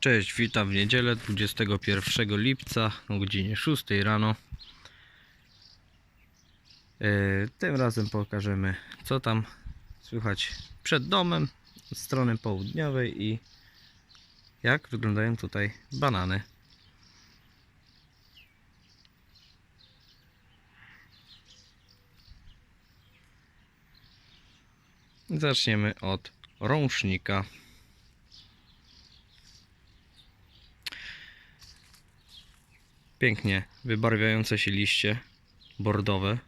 Cześć, witam w niedzielę 21 lipca o godzinie 6 rano. E, Tym razem pokażemy co tam słychać przed domem od strony południowej i jak wyglądają tutaj banany. Zaczniemy od rącznika. Pięknie wybarwiające się liście bordowe.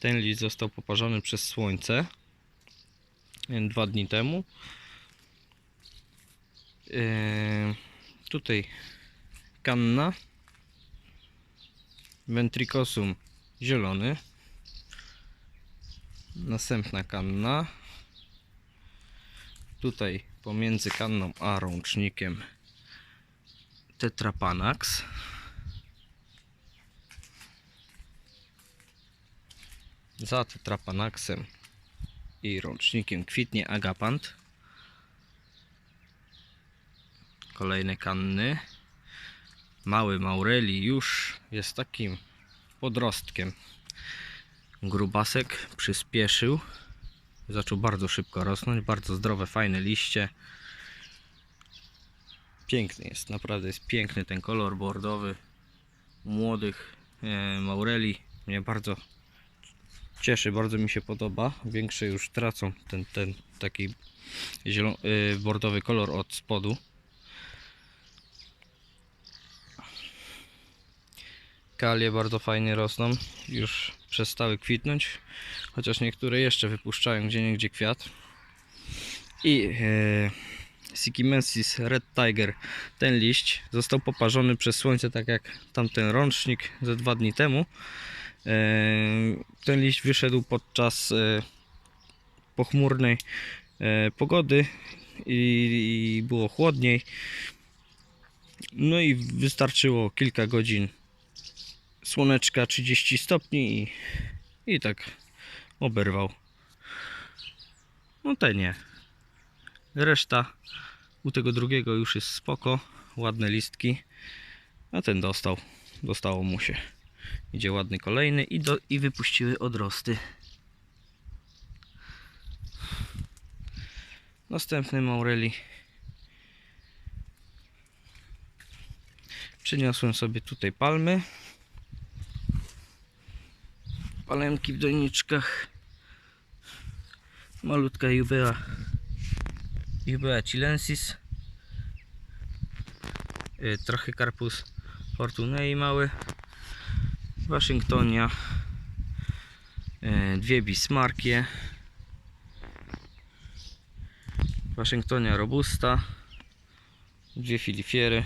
Ten list został poparzony przez słońce dwa dni temu. Yy, tutaj kanna. Ventricosum zielony. Następna kanna. Tutaj pomiędzy kanną a rącznikiem Tetrapanax. Za Tetrapanaxem i rącznikiem kwitnie Agapant. Kolejne kanny. Mały Maureli już jest takim podrostkiem. Grubasek przyspieszył. Zaczął bardzo szybko rosnąć. Bardzo zdrowe, fajne liście. Piękny jest, naprawdę jest piękny ten kolor bordowy młodych e, maureli. Mnie bardzo cieszy, bardzo mi się podoba. Większe już tracą ten, ten taki zielon, e, bordowy kolor od spodu. Kalie bardzo fajnie rosną, już przestały kwitnąć, chociaż niektóre jeszcze wypuszczają gdzie niegdzie kwiat. I e, Sikimensis Red Tiger. Ten liść został poparzony przez słońce, tak jak tamten rącznik ze dwa dni temu. E, Ten liść wyszedł podczas e, pochmurnej e, pogody i było chłodniej. No i wystarczyło kilka godzin słoneczka 30 stopni i, i tak oberwał. No te nie. Reszta u tego drugiego już jest spoko, ładne listki, a ten dostał, dostało mu się. Idzie ładny kolejny i, do, i wypuściły odrosty. Następny Maureli. Przyniosłem sobie tutaj palmy. Palemki w doniczkach. Malutka jubea Jubea chilensis. Y, Trochę Carpus fortunei mały. Waszyngtonia. Y, Dwie Bismarckie. Waszyngtonia robusta. Dwie filifiery.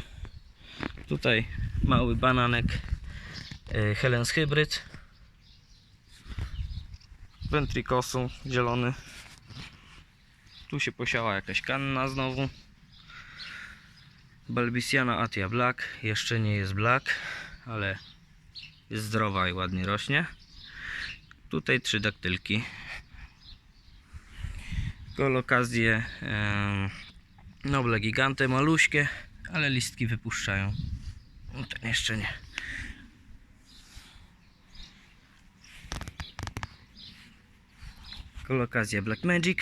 Tutaj mały bananek y, Helens Hybrid. Ventricosu zielony. Tu się posiała jakaś kanna znowu. Balbisiana Atia Black. Jeszcze nie jest black, ale jest zdrowa i ładnie rośnie. Tutaj trzy daktylki. Kolokazje Noble Gigante maluśkie, ale listki wypuszczają. No Ten jeszcze nie. Kolokazja Black Magic.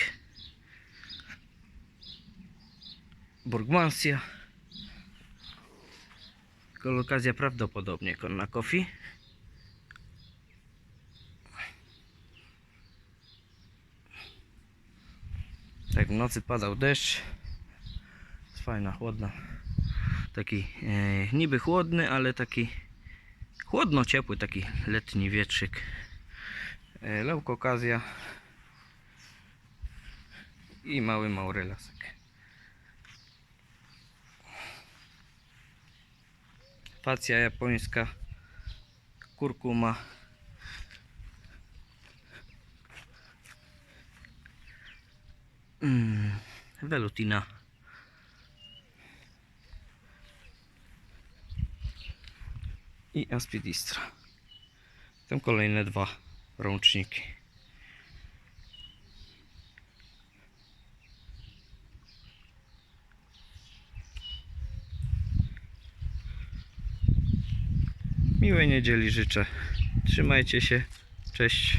Burgmansia. Kolokazja prawdopodobnie konna coffee. Tak w nocy padał deszcz. Jest fajna, chłodna. Taki e, niby chłodny, ale taki chłodno ciepły, taki letni wietrzyk. E, Leukokazja i mały maurelasek. Facja japońska, kurkuma. Mm, velutina. I aspidistra. Tam kolejne dwa rączniki. Miłej niedzieli życzę. Trzymajcie się. Cześć.